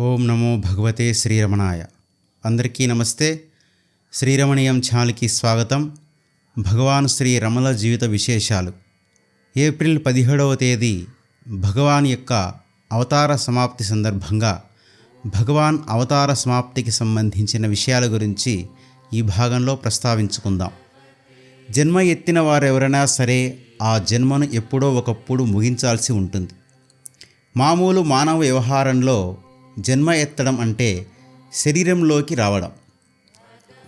ఓం నమో భగవతే శ్రీరమణాయ. అందరికీ నమస్తే. శ్రీరమణీయం ఛానల్కి స్వాగతం. భగవాన్ శ్రీ రమణ జీవిత విశేషాలు. ఏప్రిల్ పదిహేడవ తేదీ భగవాన్ యొక్క అవతార సమాప్తి సందర్భంగా భగవాన్ అవతార సమాప్తికి సంబంధించిన విషయాల గురించి ఈ భాగంలో ప్రస్తావించుకుందాం. జన్మ ఎత్తిన వారెవరైనా సరే ఆ జన్మను ఎప్పుడో ఒకప్పుడు ముగించాల్సి ఉంటుంది. మామూలు మానవ వ్యవహారంలో జన్మ ఎత్తడం అంటే శరీరంలోకి రావడం.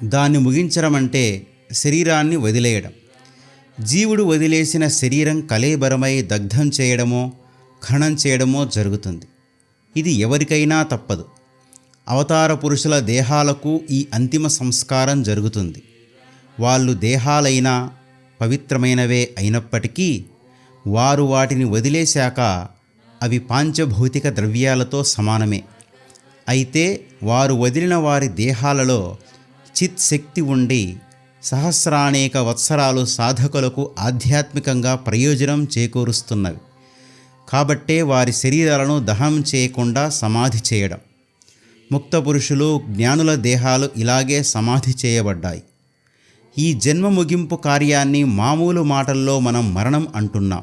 దాన్ని ముగించడం అంటే శరీరాన్ని వదిలేయడం. జీవుడు వదిలేసిన శరీరం కలేబరమై దగ్ధం చేయడమో ఖననం చేయడమో జరుగుతుంది. ఇది ఎవరికైనా తప్పదు. అవతార పురుషుల దేహాలకు ఈ అంతిమ సంస్కారం జరుగుతుంది. వాళ్ళు దేహాలైనా పవిత్రమైనవే అయినప్పటికీ వారు వాటిని వదిలేశాక అవి పాంచభౌతిక ద్రవ్యాలతో సమానమే. అయితే వారు వదిలిన వారి దేహాలలో చిత్ శక్తి ఉండి సహస్రానేక వత్సరాలు సాధకులకు ఆధ్యాత్మికంగా ప్రయోజనం చేకూరుస్తున్నవి. కాబట్టే వారి శరీరాలను దహనం చేయకుండా సమాధి చేయడం. ముక్త పురుషులు జ్ఞానుల దేహాలు ఇలాగే సమాధి చేయబడ్డాయి. ఈ జన్మ ముగింపు కార్యాన్ని మామూలు మాటల్లో మనం మరణం అంటున్నాం.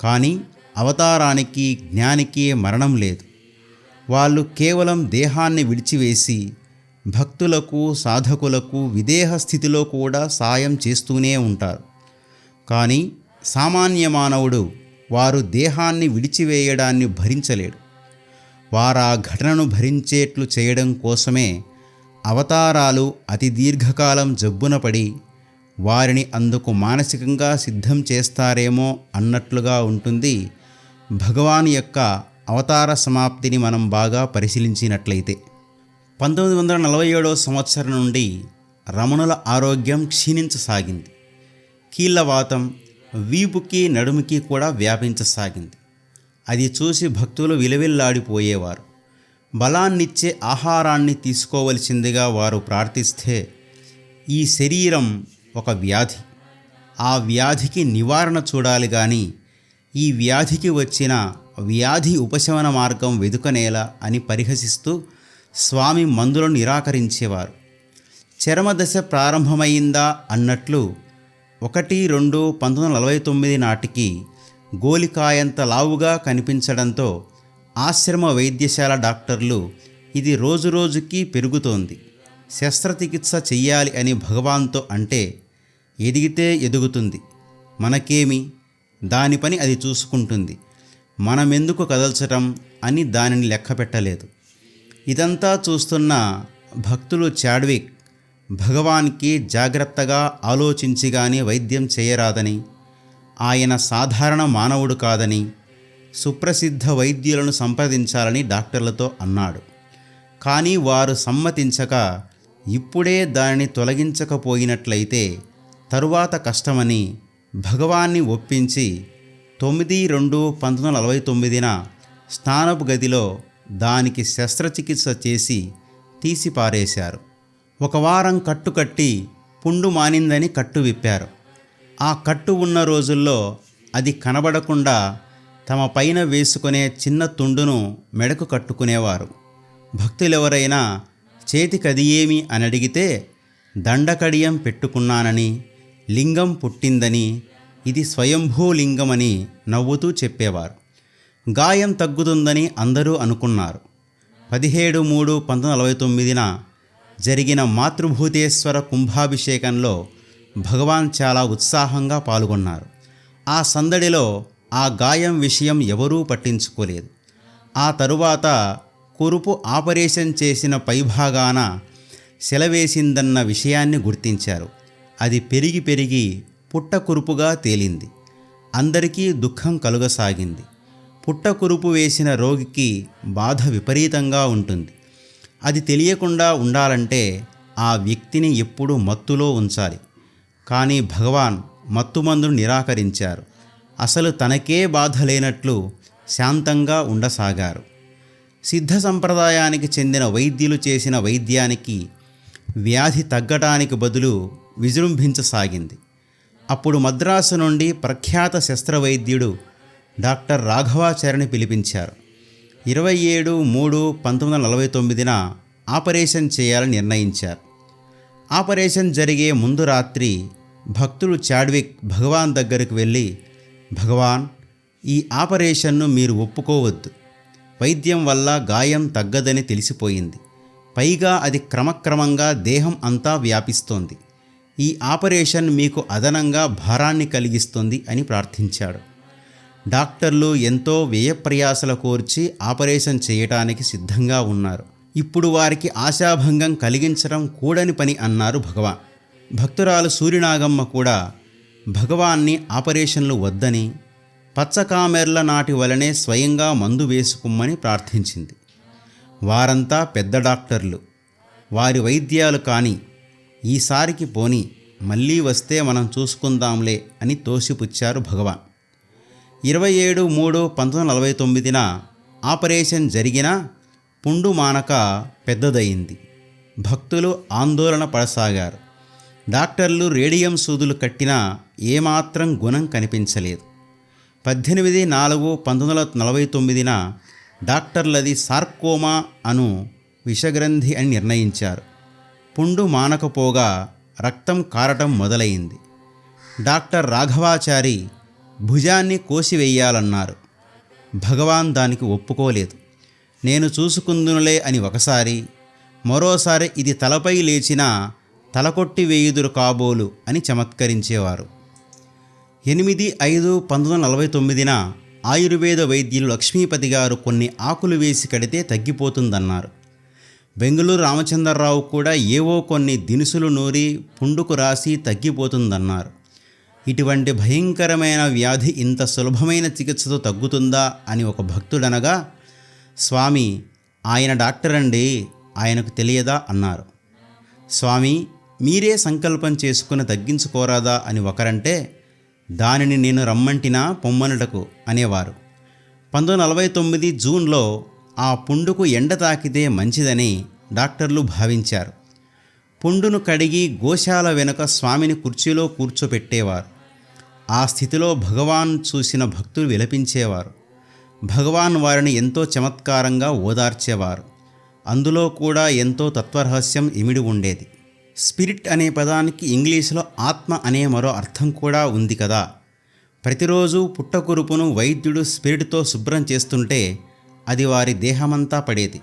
కానీ అవతారానికి జ్ఞానికి మరణం లేదు. వాళ్ళు కేవలం దేహాన్ని విడిచివేసి భక్తులకు సాధకులకు విదేహ స్థితిలో కూడా సాయం చేస్తూనే ఉంటారు. కానీ సామాన్య మానవుడు వారు దేహాన్ని విడిచివేయడాన్ని భరించలేడు. వారా ఘటనను భరించేట్లు చేయడం కోసమే అవతారాలు అతి దీర్ఘకాలం జబ్బున పడి వారిని అందుకు మానసికంగా సిద్ధం చేస్తారేమో అన్నట్లుగా ఉంటుంది భగవాన్ యొక్క అవతార సమాప్తిని మనం బాగా పరిశీలించినట్లయితే పంతొమ్మిది వందల నలభై ఏడవ సంవత్సరం నుండి రమణుల ఆరోగ్యం క్షీణించసాగింది. కీళ్ళవాతం వీపుకి నడుముకి కూడా వ్యాపించసాగింది. అది చూసి భక్తులు విలవిల్లాడిపోయేవారు. బలాన్నిచ్చే ఆహారాన్ని తీసుకోవలసిందిగా వారు ప్రార్థిస్తే ఈ శరీరం ఒక వ్యాధి. ఆ వ్యాధికి నివారణ చూడాలి కానీ ఈ వ్యాధికి వచ్చిన వ్యాధి ఉపశమన మార్గం వెదుకనేలా అని పరిహసిస్తూ స్వామి మందులను నిరాకరించేవారు. చరమదశ ప్రారంభమైందా అన్నట్లు ఒకటి రెండు పంతొమ్మిది వందల నలభై తొమ్మిది నాటికి గోలికాయంత లావుగా కనిపించడంతో ఆశ్రమ వైద్యశాల డాక్టర్లు ఇది రోజురోజుకి పెరుగుతోంది. శస్త్రచికిత్స చెయ్యాలి అని భగవాన్తో అంటే ఎదిగితే ఎదుగుతుంది. మనకేమి? దాని పని అది చూసుకుంటుంది. మనమెందుకు కదల్చటం అని దానిని లెక్క పెట్టలేదు. ఇదంతా చూస్తున్న భక్తులు చాడ్విక్ భగవాన్కి జాగ్రత్తగా ఆలోచించి కానీ వైద్యం చేయరాదని ఆయన సాధారణ మానవుడు కాదని సుప్రసిద్ధ వైద్యులను సంప్రదించాలని డాక్టర్లతో అన్నాడు. కానీ వారు సమ్మతించక ఇప్పుడే దానిని తొలగించకపోయినట్లయితే తరువాత కష్టమని భగవాన్ని ఒప్పించి తొమ్మిది రెండు పంతొమ్మిది వందల నలభై తొమ్మిదిన స్నానపు గదిలో దానికి శస్త్రచికిత్స చేసి తీసిపారేశారు. ఒక వారం కట్టు కట్టి పుండు మానిందని కట్టు విప్పారు. ఆ కట్టు ఉన్న రోజుల్లో అది కనబడకుండా తమ పైన వేసుకునే చిన్న తుండును మెడకు కట్టుకునేవారు. భక్తులెవరైనా చేతికది ఏమి అని అడిగితే దండకడియం పెట్టుకున్నానని లింగం పుట్టిందని ఇది స్వయంభూలింగమని నవ్వుతూ చెప్పేవారు. గాయం తగ్గుతుందని అందరూ అనుకున్నారు. పదిహేడు మూడు పంతొమ్మిది నలభై తొమ్మిదిన జరిగిన మాతృభూతేశ్వర కుంభాభిషేకంలో భగవాన్ చాలా ఉత్సాహంగా పాల్గొన్నారు. ఆ సందడిలో ఆ గాయం విషయం ఎవరూ పట్టించుకోలేదు. ఆ తరువాత కురుపు ఆపరేషన్ చేసిన పైభాగాన సెలవేసిందన్న విషయాన్ని గుర్తించారు. అది పెరిగి పెరిగి పుట్టకురుపుగా తేలింది. అందరికీ దుఃఖం కలుగసాగింది. పుట్టకురుపు వేసిన రోగికి బాధ విపరీతంగా ఉంటుంది. అది తెలియకుండా ఉండాలంటే ఆ వ్యక్తిని ఎప్పుడూ మత్తులో ఉంచాలి. కానీ భగవాన్ మత్తుమందును నిరాకరించారు. అసలు తనకే బాధ లేనట్లు శాంతంగా ఉండసాగారు. సిద్ధ సంప్రదాయానికి చెందిన వైద్యులు చేసిన వైద్యానికి వ్యాధి తగ్గటానికి బదులు విజృంభించసాగింది. అప్పుడు మద్రాసు నుండి ప్రఖ్యాత శస్త్రవైద్యుడు డాక్టర్ రాఘవాచార్యని పిలిపించారు. ఇరవై ఏడు మూడు పంతొమ్మిది వందల నలభై తొమ్మిదిన ఆపరేషన్ చేయాలని నిర్ణయించారు. ఆపరేషన్ జరిగే ముందు రాత్రి భక్తుడు చాడ్విక్ భగవాన్ దగ్గరకు వెళ్ళి భగవాన్ ఈ ఆపరేషన్ను మీరు ఒప్పుకోవద్దు. వైద్యం వల్ల గాయం తగ్గదని తెలిసిపోయింది. పైగా అది క్రమక్రమంగా దేహం అంతా వ్యాపిస్తోంది. ఈ ఆపరేషన్ మీకు అదనంగా భారాన్ని కలిగిస్తుంది అని ప్రార్థించాడు. డాక్టర్లు ఎంతో వ్యయప్రయాసల కోర్చి ఆపరేషన్ చేయటానికి సిద్ధంగా ఉన్నారు. ఇప్పుడు వారికి ఆశాభంగం కలిగించడం కూడని పని అన్నారు భగవాన్. భక్తురాలు సూర్యనాగమ్మ కూడా భగవాన్ని ఆపరేషన్లు వద్దని పచ్చకామెర్ల నాటి వలనే స్వయంగా మందు వేసుకుమ్మని ప్రార్థించింది. వారంతా పెద్ద డాక్టర్లు. వారి వైద్యాలు కానీ ఈసారికి పోని మళ్ళీ వస్తే మనం చూసుకుందాంలే అని తోసిపుచ్చారు భగవాన్. ఇరవై ఏడు మూడు పంతొమ్మిది వందల నలభై తొమ్మిదిన ఆపరేషన్ జరిగినా పుండు మానక పెద్దదయింది. భక్తులు ఆందోళన పడసాగారు. డాక్టర్లు రేడియం సూదులు కట్టినా ఏమాత్రం గుణం కనిపించలేదు. పద్దెనిమిది నాలుగు పంతొమ్మిది వందల నలభై తొమ్మిదిన డాక్టర్లది సార్కోమా అను విషగ్రంథి అని నిర్ణయించారు. పుండు మానకపోగా రక్తం కారటం మొదలైంది. డాక్టర్ రాఘవాచారి భుజాన్ని కోసివేయాలన్నారు. భగవాన్ దానికి ఒప్పుకోలేదు. నేను చూసుకుందునులే అని ఒకసారి మరోసారి ఇది తలపై లేచిన తలకొట్టి వేయుదురు కాబోలు అని చమత్కరించేవారు. ఎనిమిది ఐదు పంతొమ్మిది వందల నలభై తొమ్మిదిన ఆయుర్వేద వైద్యులు లక్ష్మీపతి గారు కొన్ని ఆకులు వేసి కడితే తగ్గిపోతుందన్నారు. బెంగళూరు రామచంద్రరావు కూడా ఏవో కొన్ని దినుసులు నూరి పుండుకు రాసి తగ్గిపోతుందన్నారు. ఇటువంటి భయంకరమైన వ్యాధి ఇంత సులభమైన చికిత్సతో తగ్గుతుందా అని ఒక భక్తుడనగా స్వామి ఆయన డాక్టర్ అండి ఆయనకు తెలియదా? అన్నారు. స్వామి మీరే సంకల్పం చేసుకుని తగ్గించుకోరాదా? అని ఒకరంటే దానిని నేను రమ్మంటినా పొమ్మనుటకు అనేవారు. పంతొమ్మిది నలభై తొమ్మిది జూన్లో ఆ పుండుకు ఎండ తాకితే మంచిదని డాక్టర్లు భావించారు. పుండును కడిగి గోశాల వెనుక స్వామిని కుర్చీలో కూర్చోపెట్టేవారు. ఆ స్థితిలో భగవాన్ చూసిన భక్తులు విలపించేవారు. భగవాన్ వారిని ఎంతో చమత్కారంగా ఓదార్చేవారు. అందులో కూడా ఎంతో తత్వరహస్యం ఇమిడి ఉండేది. స్పిరిట్ అనే పదానికి ఇంగ్లీషులో ఆత్మ అనే మరో అర్థం కూడా ఉంది కదా. ప్రతిరోజు పుట్టకురుపును వైద్యుడు స్పిరిట్తో శుభ్రం చేస్తుంటే అది వారి దేహమంతా పడేది.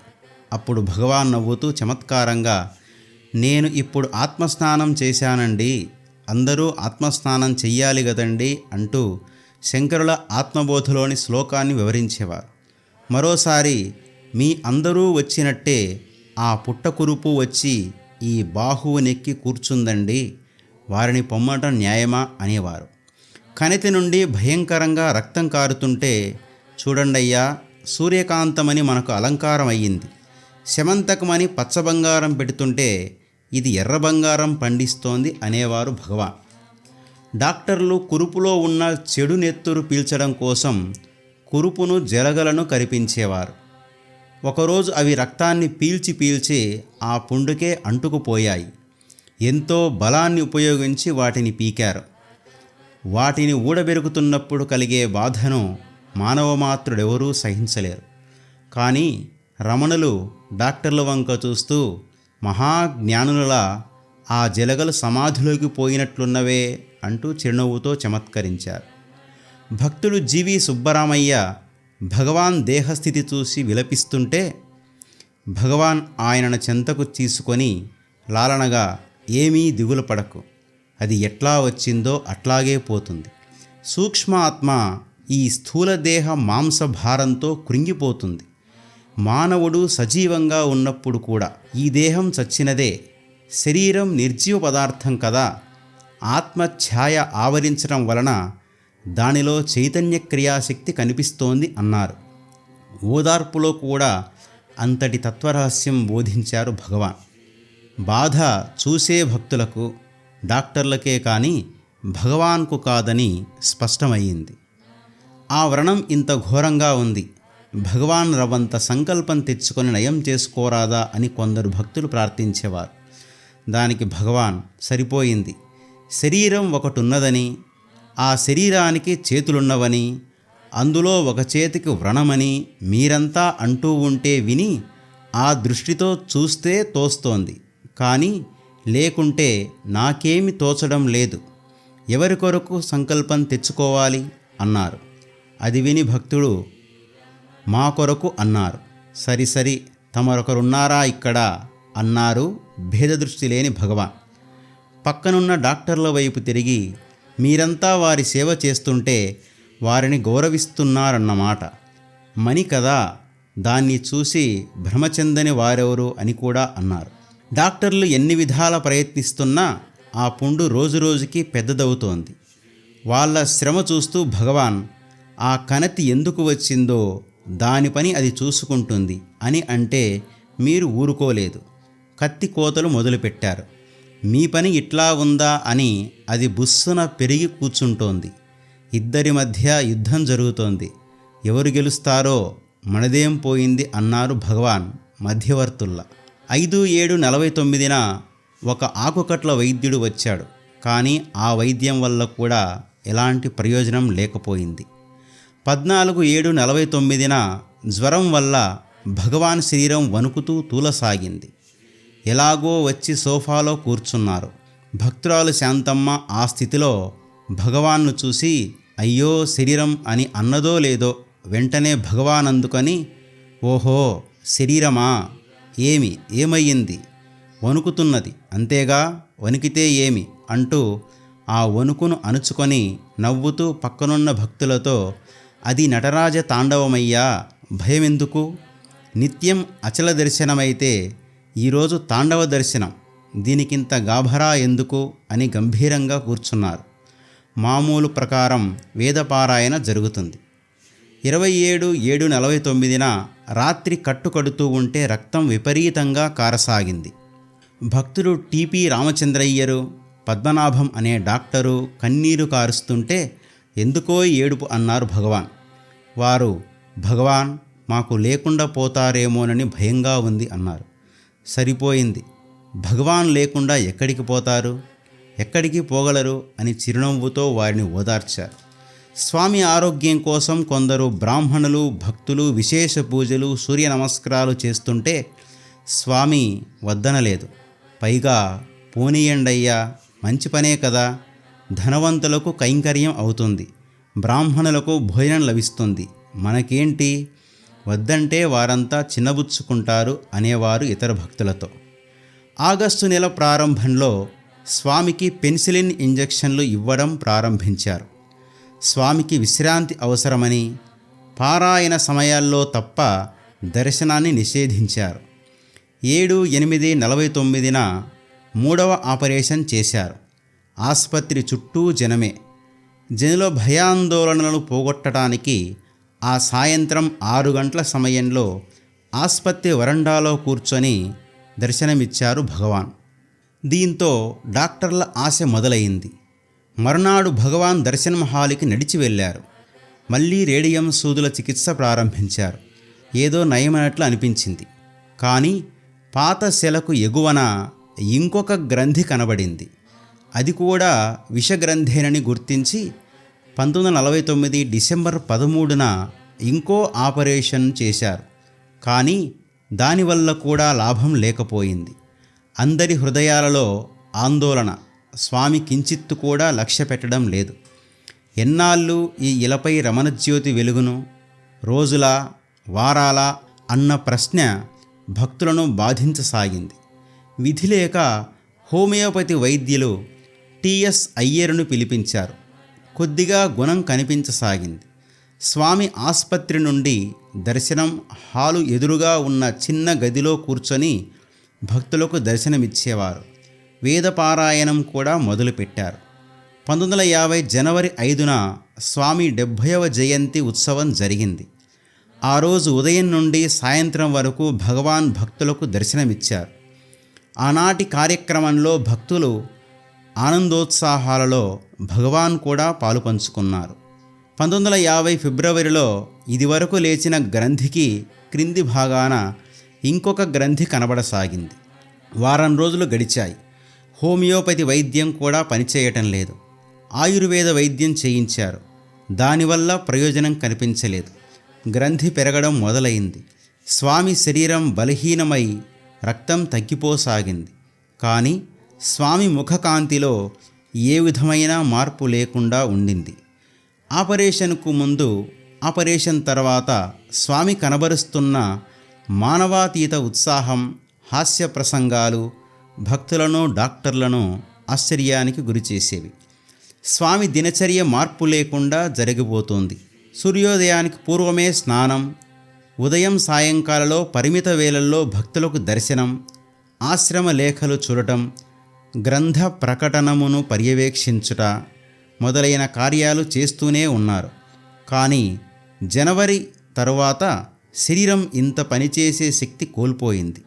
అప్పుడు భగవాన్ నవ్వుతూ చమత్కారంగా నేను ఇప్పుడు ఆత్మస్నానం చేశానండి. అందరూ ఆత్మస్నానం చెయ్యాలి కదండి అంటూ శంకరుల ఆత్మబోధలోని శ్లోకాన్ని వివరించేవారు. మరోసారి మీ అందరూ వచ్చినట్టే ఆ పుట్టకురుపు వచ్చి ఈ బాహువు నెక్కి కూర్చుందండి. వారిని పొమ్మటం న్యాయమా అనేవారు. కణితి నుండి భయంకరంగా రక్తం కారుతుంటే చూడండయ్యా సూర్యకాంతమని మనకు అలంకారం అయ్యింది శమంతకమని పచ్చబంగారం పెడుతుంటే ఇది ఎర్ర బంగారం పండిస్తోంది అనేవారు భగవాన్. డాక్టర్లు కురుపులో ఉన్న చెడు నెత్తురు పీల్చడం కోసం కురుపును జలగలను కరిపించేవారు. ఒకరోజు అవి రక్తాన్ని పీల్చి పీల్చి ఆ పుండుకే అంటుకుపోయాయి. ఎంతో బలాన్ని ఉపయోగించి వాటిని పీకారు. వాటిని ఊడబెరుగుతున్నప్పుడు కలిగే బాధను మానవమాత్రుడెవరూ సహించలేరు. కానీ రమణులు డాక్టర్ల వంక చూస్తూ మహాజ్ఞానులలా ఆ జలగలు సమాధిలోకి పోయినట్లున్నవే అంటూ చిరునవ్వుతో చమత్కరించారు. భక్తుడు జీవి సుబ్బరామయ్య భగవాన్ దేహస్థితి చూసి విలపిస్తుంటే భగవాన్ ఆయనను చెంతకు తీసుకొని లాలనగా ఏమీ దిగులు పడకు. అది ఎట్లా వచ్చిందో అట్లాగే పోతుంది. సూక్ష్మ ఆత్మ ఈ స్థూలదేహ మాంసభారంతో కృంగిపోతుంది. మానవుడు సజీవంగా ఉన్నప్పుడు కూడా ఈ దేహం చచ్చినదే శరీరం నిర్జీవ పదార్థం కదా. ఆత్మ ఛాయ ఆవరించడం వలన దానిలో చైతన్య క్రియాశక్తి కనిపిస్తోంది అన్నారు. ఓదార్పులో కూడా అంతటి తత్వరహస్యం బోధించారు భగవాన్. బాధ చూసే భక్తులకు డాక్టర్లకే కానీ భగవాన్కు కాదని స్పష్టమయ్యింది. ఆ వ్రణం ఇంత ఘోరంగా ఉంది. భగవాన్ రవంత సంకల్పం తెచ్చుకొని నయం చేసుకోరాదా అని కొందరు భక్తులు ప్రార్థించేవారు. దానికి భగవాన్ సరిపోయింది. శరీరం ఒకటి ఉన్నదని ఆ శరీరానికి చేతులున్నవని అందులో ఒక చేతికి వ్రణమని మీరంతా అంటూ ఉంటే విని ఆ దృష్టితో చూస్తే తోస్తోంది. కానీ లేకుంటే నాకేమి తోచడం లేదు. ఎవరి కొరకు సంకల్పం తెచ్చుకోవాలి? అన్నారు. అది విని భక్తుడు మా కొరకు అన్నారు. సరి సరి తమరొకరున్నారా ఇక్కడ? అన్నారు భేదదృష్టి లేని భగవాన్. పక్కనున్న డాక్టర్ల వైపు తిరిగి మీరంతా వారి సేవ చేస్తుంటే వారిని గౌరవిస్తున్నారన్నమాట. మని కదా దాన్ని చూసి భ్రమచెందని వారెవరు? అని కూడా అన్నారు. డాక్టర్లు ఎన్ని విధాల ప్రయత్నిస్తున్నా ఆ పుండు రోజురోజుకి పెద్దదవుతోంది. వాళ్ళ శ్రమ చూస్తూ భగవాన్ ఆ కణతి ఎందుకు వచ్చిందో దాని పని అది చూసుకుంటుంది అని అంటే మీరు ఊరుకోలేదు. కత్తి కోతలు మొదలుపెట్టారు. మీ పని ఇట్లా ఉందా అని అది బుస్సున పెరిగి కూర్చుంటోంది. ఇద్దరి మధ్య యుద్ధం జరుగుతోంది. ఎవరు గెలుస్తారో మనదేం పోయింది అన్నారు భగవాన్ మధ్యవర్తుల్లా. ఐదు ఏడు నలభై తొమ్మిదిన ఒక ఆకుకట్ల వైద్యుడు వచ్చాడు. కానీ ఆ వైద్యం వల్ల కూడా ఎలాంటి ప్రయోజనం లేకపోయింది. పద్నాలుగు ఏడు నలభై తొమ్మిదిన జ్వరం వల్ల భగవాన్ శరీరం వణుకుతూ తూలసాగింది. ఎలాగో వచ్చి సోఫాలో కూర్చున్నారు. భక్తురాలు శాంతమ్మ ఆ స్థితిలో భగవాన్ను చూసి అయ్యో శరీరం అని అన్నదో లేదో వెంటనే భగవాన్ అందుకొని ఓహో శరీరమా? ఏమి? ఏమయ్యింది? వణుకుతున్నది. అంతేగా? వణికితే ఏమి? అంటూ ఆ వణుకును అణుచుకొని నవ్వుతూ పక్కనున్న భక్తులతో అది నటరాజ తాండవమయ్యా. భయమెందుకు? నిత్యం అచల దర్శనమైతే ఈరోజు తాండవ దర్శనం. దీనికింత గాభరా ఎందుకు? అని గంభీరంగా కూర్చున్నారు. మామూలు ప్రకారం వేదపారాయణ జరుగుతుంది. ఇరవై ఏడు ఏడు నలభై తొమ్మిదిన రాత్రి కట్టుకడుతూ ఉంటే రక్తం విపరీతంగా కారసాగింది. భక్తుడు టిపి రామచంద్రయ్యరు పద్మనాభం అనే డాక్టరు కన్నీరు కారుస్తుంటే ఎందుకో ఏడుపు అన్నారు భగవాన్. వారు భగవాన్ మాకు లేకుండా పోతారేమోనని భయంగా ఉంది అన్నారు. సరిపోయింది. భగవాన్ లేకుండా ఎక్కడికి పోతారు? ఎక్కడికి పోగలరు? అని చిరునవ్వుతో వారిని ఓదార్చారు. స్వామి ఆరోగ్యం కోసం కొందరు బ్రాహ్మణులు భక్తులు విశేష పూజలు సూర్య నమస్కారాలు చేస్తుంటే స్వామి వద్దనలేదు. పైగా పోనీయండయ్యా మంచి పనే కదా ధనవంతులకు కైంకర్యం అవుతుంది. బ్రాహ్మణులకు భోజనం లభిస్తుంది. మనకేంటి? వద్దంటే వారంతా చిన్నబుచ్చుకుంటారు అనేవారు ఇతర భక్తులతో. ఆగస్టు నెల ప్రారంభంలో స్వామికి పెన్సిలిన్ ఇంజెక్షన్లు ఇవ్వడం ప్రారంభించారు. స్వామికి విశ్రాంతి అవసరమని పారాయణ సమయాల్లో తప్ప దర్శనాన్ని నిషేధించారు. ఏడు ఎనిమిది నలభై తొమ్మిదిన మూడవ ఆపరేషన్ చేశారు. ఆసుపత్రి చుట్టూ జనమే. జనిలో భయాందోళనలను పోగొట్టడానికి ఆ సాయంత్రం ఆరు గంటల సమయంలో ఆసుపత్రి వరండాలో కూర్చొని దర్శనమిచ్చారు భగవాన్. దీంతో డాక్టర్ల ఆశ మొదలైంది. మరునాడు భగవాన్ దర్శనం హాలికి నడిచి వెళ్ళారు. మళ్ళీ రేడియం సూదుల చికిత్స ప్రారంభించారు. ఏదో నయమైనట్లు అనిపించింది. కానీ పాత శిలకు ఎగువన ఇంకొక గ్రంథి కనబడింది. అది కూడా విషగ్రంథేనని గుర్తించి పంతొమ్మిది వందల నలభై తొమ్మిది డిసెంబర్ పదమూడున ఇంకో ఆపరేషన్ చేశారు. కానీ దానివల్ల కూడా లాభం లేకపోయింది. అందరి హృదయాలలో ఆందోళన స్వామి కించిత్తు కూడా లక్ష్య పెట్టడం లేదు. ఎన్నాళ్ళు ఈ ఇలపై రమణజ్యోతి వెలుగును? రోజుల వారాల అన్న ప్రశ్న భక్తులను బాధించసాగింది. విధి లేక హోమియోపతి వైద్యులు టిఎస్ అయ్యరును పిలిపించారు. కొద్దిగా గుణం కనిపించసాగింది. స్వామి ఆసుపత్రి నుండి దర్శనం హాలు ఎదురుగా ఉన్న చిన్న గదిలో కూర్చొని భక్తులకు దర్శనమిచ్చేవారు. వేదపారాయణం కూడా మొదలుపెట్టారు. పంతొమ్మిది వందల యాభై జనవరి ఐదున స్వామి డెబ్భైవ జయంతి ఉత్సవం జరిగింది. ఆ రోజు ఉదయం నుండి సాయంత్రం వరకు భగవాన్ భక్తులకు దర్శనమిచ్చారు. ఆనాటి కార్యక్రమంలో భక్తులు ఆనందోత్సాహాలలో భగవాన్ కూడా పాలు పంచుకున్నారు. పంతొమ్మిది వందల యాభై ఫిబ్రవరిలో ఇదివరకు లేచిన గ్రంథికి క్రింది భాగాన ఇంకొక గ్రంథి కనబడసాగింది. వారం రోజులు గడిచాయి. హోమియోపతి వైద్యం కూడా పనిచేయటం లేదు. ఆయుర్వేద వైద్యం చేయించారు. దానివల్ల ప్రయోజనం కనిపించలేదు. గ్రంథి పెరగడం మొదలైంది. స్వామి శరీరం బలహీనమై రక్తం తగ్గిపోసాగింది. కానీ స్వామి ముఖకాంతిలో ఏ విధమైన మార్పు లేకుండా ఉండింది. ఆపరేషన్కు ముందు ఆపరేషన్ తర్వాత స్వామి కనబరుస్తున్న మానవాతీత ఉత్సాహం హాస్య ప్రసంగాలు భక్తులను డాక్టర్లను ఆశ్చర్యానికి గురిచేసేవి. స్వామి దినచర్య మార్పు లేకుండా జరిగిపోతుంది. సూర్యోదయానికి పూర్వమే స్నానం ఉదయం సాయంకాలలో పరిమిత వేళల్లో భక్తులకు దర్శనం ఆశ్రమ లేఖలు చూడటం గ్రంథ ప్రకటనమును పర్యవేక్షించుట మొదలైన కార్యాలు చేస్తూనే ఉన్నారు. కానీ జనవరి తరువాత శరీరం ఇంత పనిచేసే శక్తి కోల్పోయింది.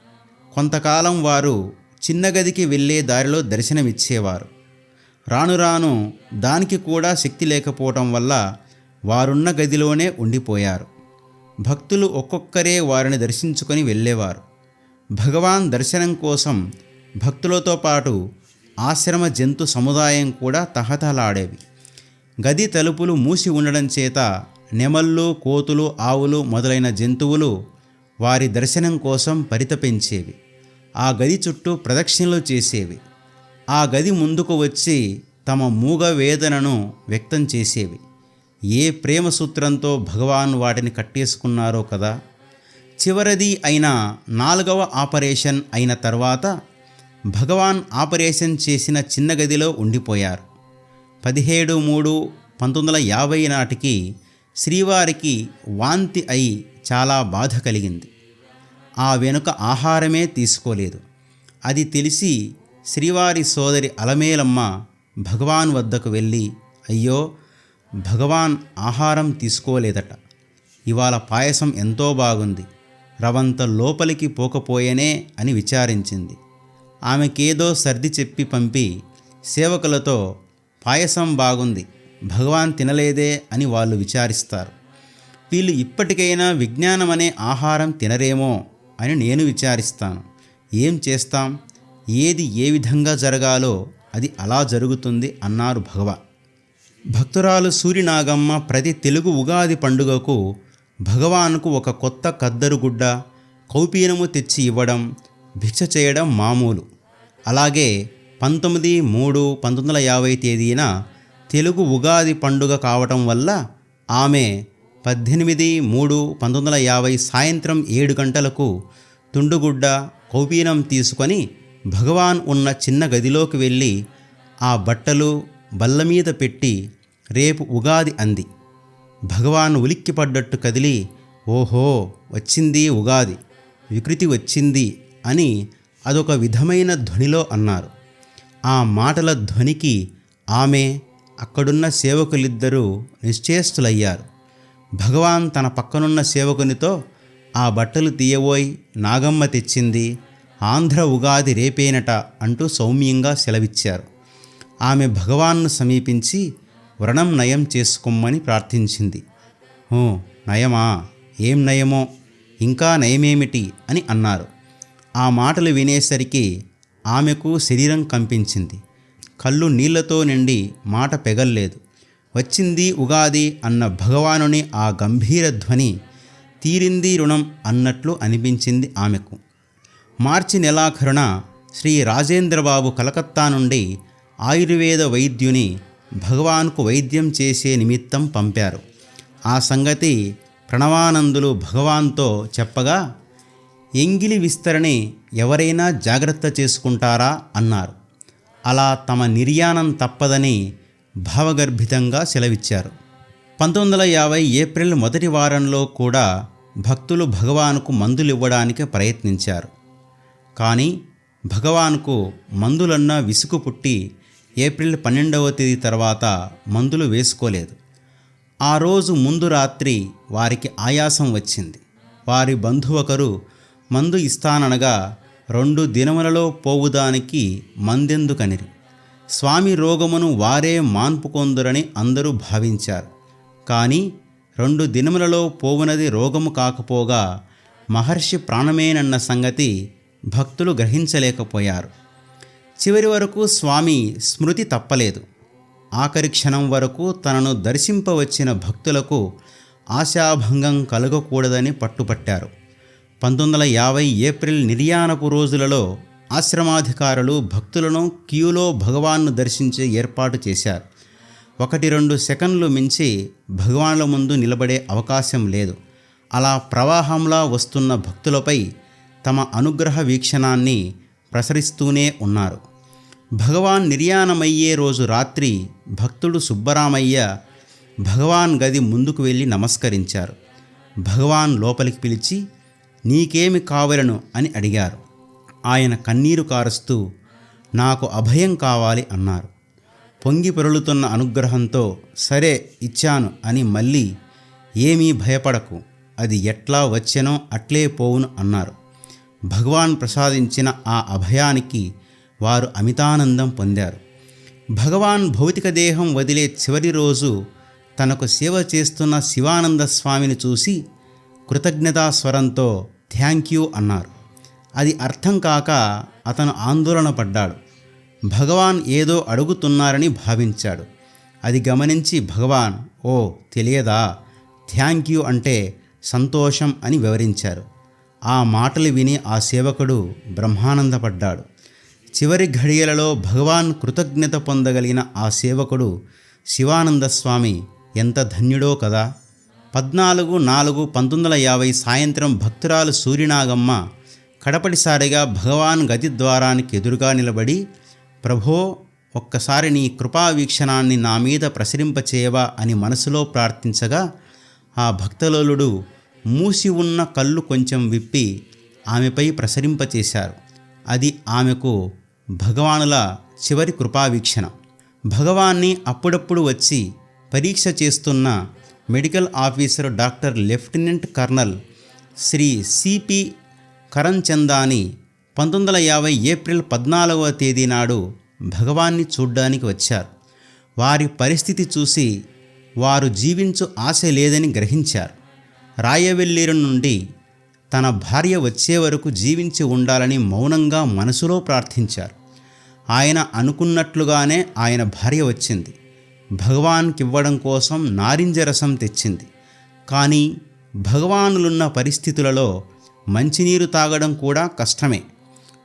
కొంతకాలం వారు చిన్న గదికి వెళ్ళే దారిలో దర్శనమిచ్చేవారు. రాను రాను దానికి కూడా శక్తి లేకపోవటం వల్ల వారున్న గదిలోనే ఉండిపోయారు. భక్తులు ఒక్కొక్కరే వారిని దర్శించుకొని వెళ్ళేవారు. భగవాన్ దర్శనం కోసం భక్తులతో పాటు ఆశ్రమ జంతు సముదాయం కూడా తహతలాడేవి గది తలుపులు మూసి ఉండడం చేత నెమళ్ళు కోతులు ఆవులు మొదలైన జంతువులు వారి దర్శనం కోసం పరితపించేవి ఆ గది చుట్టూ ప్రదక్షిణలు చేసేవి. ఆ గది ముందుకు వచ్చి తమ మూగ వేదనను వ్యక్తం చేసేవి. ఏ ప్రేమ సూత్రంతో భగవాన్ వాటిని కట్టేసుకున్నారో కదా! చివరిది అయిన నాలుగవ ఆపరేషన్ అయిన తర్వాత భగవాన్ ఆపరేషన్ చేసిన చిన్న గదిలో ఉండిపోయారు. పదిహేడు మూడు పంతొమ్మిది వందల యాభై నాటికి శ్రీవారికి వాంతి అయి చాలా బాధ కలిగింది. ఆ వెనుక ఆహారమే తీసుకోలేదు. అది తెలిసి శ్రీవారి సోదరి అలమేలమ్మ భగవాన్ వద్దకు వెళ్ళి అయ్యో భగవాన్ ఆహారం తీసుకోలేదట. ఇవాళ పాయసం ఎంతో బాగుంది. రవంత లోపలికి పోకపోయేనే అని విచారించింది. ఆమెకేదో సర్ది చెప్పి పంపి సేవకులతో పాయసం బాగుంది భగవాన్ తినలేదే అని వాళ్ళు విచారిస్తారు. వీళ్ళు ఇప్పటికైనా విజ్ఞానం అనే ఆహారం తినరేమో అని నేను విచారిస్తాను. ఏం చేస్తాం? ఏది ఏ విధంగా జరగాలో అది అలా జరుగుతుంది అన్నారు భగవాన్ భక్తురాలు సూర్యనాగమ్మ ప్రతి తెలుగు ఉగాది పండుగకు భగవానుకు ఒక కొత్త కద్దరు గుడ్డ కౌపీనము తెచ్చి ఇవ్వడం భిక్ష చేయడం మామూలు. అలాగే పంతొమ్మిది మూడు పంతొమ్మిది వందల యాభై తేదీన తెలుగు ఉగాది పండుగ కావటం వల్ల ఆమె పద్దెనిమిది మూడు పంతొమ్మిది వందల యాభై సాయంత్రం ఏడు గంటలకు తుండుగుడ్డ కౌపీనం తీసుకొని భగవాన్ ఉన్న చిన్న గదిలోకి వెళ్ళి ఆ బట్టలు బల్ల మీద పెట్టి రేపు ఉగాది అంది. భగవాన్ ఉలిక్కిపడ్డట్టు కదిలి ఓహో వచ్చింది ఉగాది. వికృతి వచ్చింది. అని అదొక విధమైన ధ్వనిలో అన్నారు. ఆ మాటల ధ్వనికి ఆమె అక్కడున్న సేవకులిద్దరూ నిశ్చేష్టులయ్యారు. భగవాన్ తన పక్కనున్న సేవకునితో ఆ బట్టలు తీయబోయి నాగమ్మ తెచ్చింది ఆంధ్ర ఉగాది రేపేనట అంటూ సౌమ్యంగా సెలవిచ్చారు. ఆమె భగవాన్ను సమీపించి వ్రణం నయం చేసుకోమని ప్రార్థించింది. ఓ నయమా? ఏం నయమో? ఇంకా నయమేమిటి? అని అన్నారు. ఆ మాటలు వినేసరికి ఆమెకు శరీరం కంపించింది. కళ్ళు నీళ్ళతో నిండి మాట పెగల్లేదు. వచ్చింది ఉగాది అన్న భగవానుని ఆ గంభీర ధ్వని తీరింది రుణం అన్నట్లు అనిపించింది ఆమెకు. మార్చి నెలాఖరున శ్రీ రాజేంద్రబాబు కలకత్తా నుండి ఆయుర్వేద వైద్యుని భగవాన్కు వైద్యం చేసే నిమిత్తం పంపారు. ఆ సంగతి ప్రణవానందులు భగవాన్తో చెప్పగా ఎంగిలి విస్తరణి ఎవరైనా జాగ్రత్త చేసుకుంటారా అన్నారు. అలా తమ నిర్యాణం తప్పదని భావగర్భితంగా సెలవిచ్చారు. పంతొమ్మిది వందల యాభై ఏప్రిల్ మొదటి వారంలో కూడా భక్తులు భగవానుకు మందులు ఇవ్వడానికి ప్రయత్నించారు. కానీ భగవాన్కు మందులన్న విసుగు పుట్టి ఏప్రిల్ పన్నెండవ తేదీ తర్వాత మందులు వేసుకోలేదు. ఆ రోజు ముందు రాత్రి వారికి ఆయాసం వచ్చింది. వారి బంధువొకరు మందు ఇస్తాననగా రెండు దినములలో పోవుదానికి మందెందుకనిరి? స్వామి రోగమును వారే మాన్పుకొందురని అందరూ భావించారు. కానీ రెండు దినములలో పోవునది రోగము కాకపోగా మహర్షి ప్రాణమేనన్న సంగతి భక్తులు గ్రహించలేకపోయారు. చివరి వరకు స్వామి స్మృతి తప్పలేదు. ఆఖరి క్షణం వరకు తనను దర్శింపవచ్చిన భక్తులకు ఆశాభంగం కలగకూడదని పట్టుపట్టారు. పంతొమ్మిది వందల యాభై ఏప్రిల్ నిర్యాణపు రోజులలో ఆశ్రమాధికారులు భక్తులను క్యూలో భగవాన్ను దర్శించే ఏర్పాటు చేశారు. ఒకటి రెండు సెకండ్లు మించి భగవానుల ముందు నిలబడే అవకాశం లేదు. అలా ప్రవాహంలా వస్తున్న భక్తులపై తమ అనుగ్రహ వీక్షణాన్ని ప్రసరిస్తూనే ఉన్నారు. భగవాన్ నిర్యాణమయ్యే రోజు రాత్రి భక్తుడు సుబ్బరామయ్య భగవాన్ గది ముందుకు వెళ్ళి నమస్కరించారు. భగవాన్ లోపలికి పిలిచి నీకేమి కావలను అని అడిగారు. ఆయన కన్నీరు కారుస్తూ నాకు అభయం కావాలి అన్నారు. పొంగి పొరలుతున్న అనుగ్రహంతో సరే ఇచ్చాను అని మళ్ళీ ఏమీ భయపడకు అది ఎట్లా వచ్చెనో అట్లే పోవును అన్నారు. భగవాన్ ప్రసాదించిన ఆ అభయానికి వారు అమితానందం పొందారు. భగవాన్ భౌతిక దేహం వదిలే చివరి రోజు తనకు సేవ చేస్తున్న శివానంద స్వామిని చూసి కృతజ్ఞతా స్వరంతో థ్యాంక్ యూ అన్నారు. అది అర్థం కాక అతను ఆందోళన పడ్డాడు. భగవాన్ ఏదో అడుగుతున్నారని భావించాడు. అది గమనించి భగవాన్ ఓ తెలియదా? థ్యాంక్ యూ అంటే సంతోషం అని వివరించారు. ఆ మాటలు విని ఆ సేవకుడు బ్రహ్మానందపడ్డాడు. చివరి ఘడియలలో భగవాన్ కృతజ్ఞత పొందగలిగిన ఆ సేవకుడు శివానంద స్వామి ఎంత ధన్యుడో కదా! పద్నాలుగు నాలుగు పంతొమ్మిది వందల యాభై సాయంత్రం భక్తురాలు సూర్యనాగమ్మ కడపటిసారిగా భగవాన్ గది ద్వారానికి ఎదురుగా నిలబడి ప్రభో ఒక్కసారి నీ కృపా వీక్షణాన్ని నా మీద ప్రసరింపచేయవా అని మనసులో ప్రార్థించగా ఆ భక్తలోలుడు మూసి ఉన్న కళ్ళు కొంచెం విప్పి ఆమెపై ప్రసరింపచేశారు. అది ఆమెకు భగవానుల చివరి కృపావీక్షణ భగవాన్ని అప్పుడప్పుడు వచ్చి పరీక్ష చేస్తున్న medical officer doctor lieutenant colonel Shri C P Karan Chandani పంతొమ్మిది వందల యాభై ఏప్రిల్ పద్నాలుగవ తేదీ నాడు భగవాన్ని చూడ్డానికి వచ్చారు. వారి పరిస్థితి చూసి వారు జీవించు ఆశ లేదని గ్రహించారు. రాయవెల్లేరు నుండి తన భార్య వచ్చే వరకు జీవించి ఉండాలని మౌనంగా మనసులో ప్రార్థించారు. ఆయన అనుకున్నట్లుగానే ఆయన భార్య వచ్చింది. భగవాన్కివ్వడం కోసం నారింజ రసం తెచ్చింది. కానీ భగవానులున్న పరిస్థితులలో మంచినీరు తాగడం కూడా కష్టమే.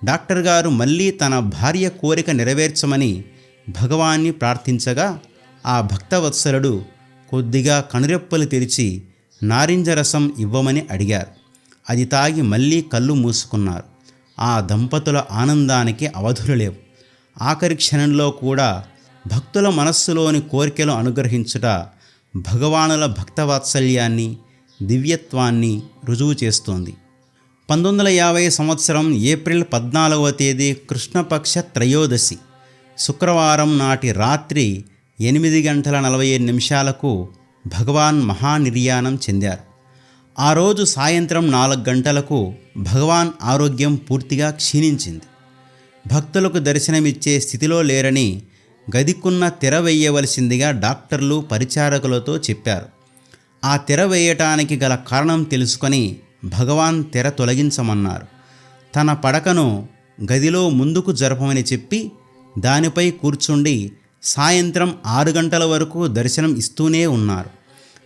డాక్టర్ గారు మళ్ళీ తన భార్య కోరిక నెరవేర్చమని భగవాన్ని ప్రార్థించగా ఆ భక్తవత్సలుడు కొద్దిగా కనురెప్పలు తెరిచి నారింజ రసం ఇవ్వమని అడిగారు. అది తాగి మళ్ళీ కళ్ళు మూసుకున్నారు. ఆ దంపతుల ఆనందానికి అవధులు లేవు. ఆఖరి క్షణంలో కూడా భక్తుల మనస్సులోని కోరికలు అనుగ్రహించుట భగవానుల భక్తవాత్సల్యాన్ని దివ్యత్వాన్ని రుజువు చేస్తోంది. పంతొమ్మిది వందల యాభై సంవత్సరం ఏప్రిల్ పద్నాలుగవ తేదీ కృష్ణపక్ష త్రయోదశి. శుక్రవారం నాటి రాత్రి ఎనిమిది గంటల నలభై ఐదు నిమిషాలకు భగవాన్ మహానిర్యాణం చెందారు. ఆ రోజు సాయంత్రం నాలుగు గంటలకు భగవాన్ ఆరోగ్యం పూర్తిగా క్షీణించింది. భక్తులకు దర్శనమిచ్చే స్థితిలో లేరని గదికున్న తెర వేయవలసిందిగా డాక్టర్లు పరిచారకులతో చెప్పారు. ఆ తెర వేయటానికి గల కారణం తెలుసుకొని భగవాన్ తెర తొలగించమన్నారు. తన పడకను గదిలో ముందుకు జరపమని చెప్పి దానిపై కూర్చుండి సాయంత్రం ఆరు గంటల వరకు దర్శనం ఇస్తూనే ఉన్నారు.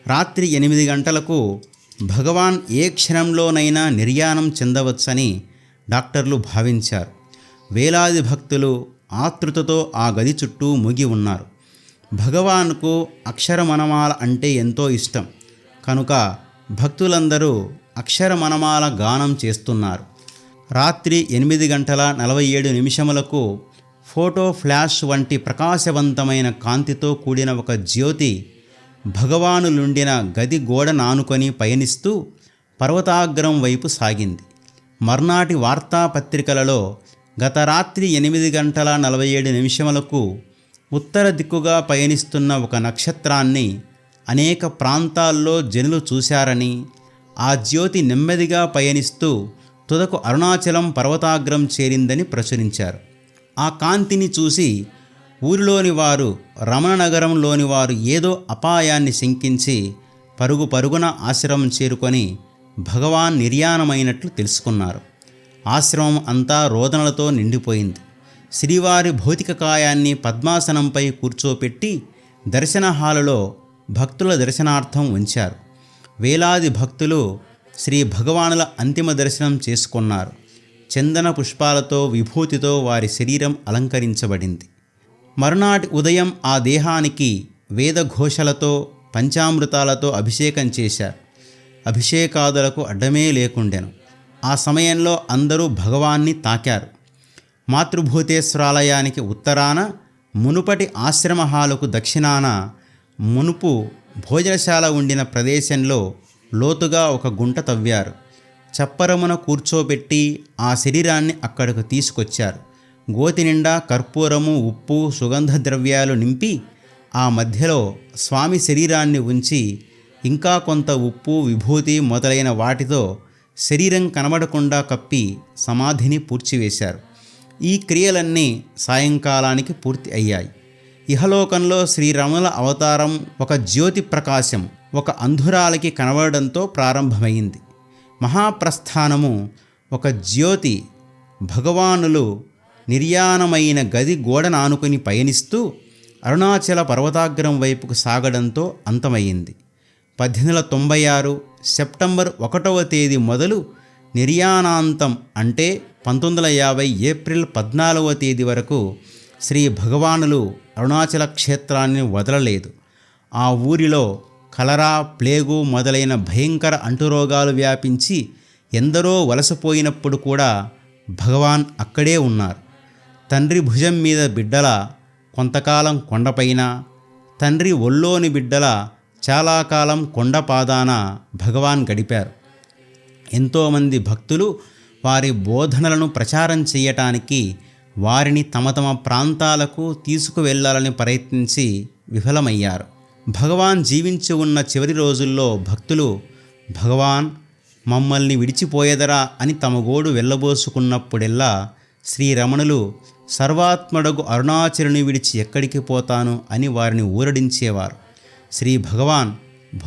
రాత్రి ఎనిమిది గంటలకు భగవాన్ ఏ క్షణంలోనైనా నిర్యాణం చెందవచ్చని డాక్టర్లు భావించారు. వేలాది భక్తులు ఆతృతతో ఆ గది చుట్టూ ముగి ఉన్నారు. భగవాన్కు అక్షరమణమాల అంటే ఎంతో ఇష్టం. కనుక భక్తులందరూ అక్షరమణమాల గానం చేస్తున్నారు. రాత్రి ఎనిమిది గంటల నలభై ఏడు నిమిషములకు ఫోటో ఫ్లాష్ వంటి ప్రకాశవంతమైన కాంతితో కూడిన ఒక జ్యోతి భగవానులుండిన గది గోడ నానుకొని పయనిస్తూ పర్వతాగ్రం వైపు సాగింది. మర్నాటి వార్తాపత్రికలలో గత రాత్రి ఎనిమిది గంటల నలభై ఏడు నిమిషములకు ఉత్తర దిక్కుగా పయనిస్తున్న ఒక నక్షత్రాన్ని అనేక ప్రాంతాల్లో జనులు చూశారని ఆ జ్యోతి నెమ్మదిగా పయనిస్తూ తుదకు అరుణాచలం పర్వతాగ్రం చేరిందని ప్రచురించారు. ఆ కాంతిని చూసి ఊరిలోని వారు రమణ నగరంలోని వారు ఏదో అపాయాన్ని శంకించి పరుగు పరుగున ఆశ్రమం చేరుకొని భగవాన్ నిర్యాణమైనట్లు తెలుసుకున్నారు. ఆశ్రమం అంతా రోదనలతో నిండిపోయింది. శ్రీవారి భౌతిక కాయాన్ని పద్మాసనంపై కూర్చోపెట్టి దర్శన హాలులో భక్తుల దర్శనార్థం ఉంచారు వేలాది భక్తులు శ్రీ భగవానుల అంతిమ దర్శనం చేసుకున్నారు. చందన పుష్పాలతో విభూతితో వారి శరీరం అలంకరించబడింది. మరునాటి ఉదయం ఆ దేహానికి వేదఘోషలతో పంచామృతాలతో అభిషేకం చేశారు. అభిషేకాదులకు అడ్డమే లేకుండెను. ఆ సమయంలో అందరూ భగవాన్ని తాకారు. మాతృభూతేశ్వరాలయానికి ఉత్తరాన మునుపటి ఆశ్రమ హాలుకు దక్షిణాన మునుపు భోజనశాల ఉండిన ప్రదేశంలో లోతుగా ఒక గుంట తవ్వారు. చప్పరమున కూర్చోబెట్టి ఆ శరీరాన్ని అక్కడకు తీసుకొచ్చారు. గోతి నిండా కర్పూరము ఉప్పు సుగంధ ద్రవ్యాలు నింపి ఆ మధ్యలో స్వామి శరీరాన్ని ఉంచి ఇంకా కొంత ఉప్పు విభూతి మొదలైన వాటితో శరీరం కనబడకుండా కప్పి సమాధిని పూడ్చివేశారు. ఈ క్రియలన్నీ సాయంకాలానికి పూర్తి అయ్యాయి. ఇహలోకంలో శ్రీరమణ అవతారం ఒక జ్యోతి ప్రకాశం ఒక అంధురాలకి కనబడడంతో ప్రారంభమైంది. మహాప్రస్థానము ఒక జ్యోతి భగవానులు నిర్యాణమైన గది గోడనానుకుని పయనిస్తూ అరుణాచల పర్వతాగ్రం వైపుకు సాగడంతో అంతమయ్యింది పద్దెనిమిది వందల తొంభై ఆరు సెప్టెంబర్ ఒకటవ తేదీ మొదలు నిర్యాణాంతం అంటే పంతొమ్మిది వందల యాభై ఏప్రిల్ పద్నాలుగవ తేదీ వరకు శ్రీ భగవానులు అరుణాచల క్షేత్రాన్ని వదలలేదు. ఆ ఊరిలో కలరా ప్లేగు మొదలైన భయంకర అంటురోగాలు వ్యాపించి ఎందరో వలసపోయినప్పుడు కూడా భగవాన్ అక్కడే ఉన్నారు. తండ్రి భుజం మీద బిడ్డల కొంతకాలం కొండపైన తండ్రి ఒల్లోని బిడ్డల చాలా కాలం కొండపాదాన భగవాన్ గడిపారు. ఎంతోమంది భక్తులు వారి బోధనలను ప్రచారం చేయటానికి వారిని తమ తమ ప్రాంతాలకు తీసుకువెళ్ళాలని ప్రయత్నించి విఫలమయ్యారు. భగవాన్ జీవించి ఉన్న చివరి రోజుల్లో భక్తులు భగవాన్ మమ్మల్ని విడిచిపోయేదరా అని తమ గోడు వెళ్ళబోసుకున్నప్పుడెల్లా శ్రీరమణులు సర్వాత్మడగు అరుణాచరుని విడిచి ఎక్కడికి పోతాను అని వారిని ఊరడించేవారు. శ్రీ భగవాన్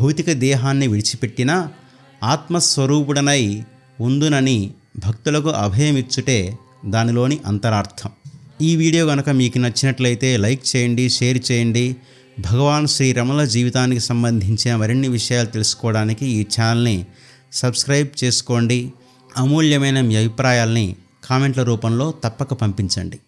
భౌతిక దేహాన్ని విడిచిపెట్టినా ఆత్మస్వరూపుడనై ఉందునని భక్తులకు అభయమిచ్చుటే దానిలోని అంతరార్థం. ఈ వీడియో కనుక మీకు నచ్చినట్లయితే లైక్ చేయండి షేర్ చేయండి. భగవాన్ శ్రీ రమణ జీవితానికి సంబంధించిన మరిన్ని విషయాలు తెలుసుకోవడానికి ఈ ఛానల్ని సబ్స్క్రైబ్ చేసుకోండి. అమూల్యమైన మీ అభిప్రాయాల్ని కామెంట్ల రూపంలో తప్పక పంపించండి.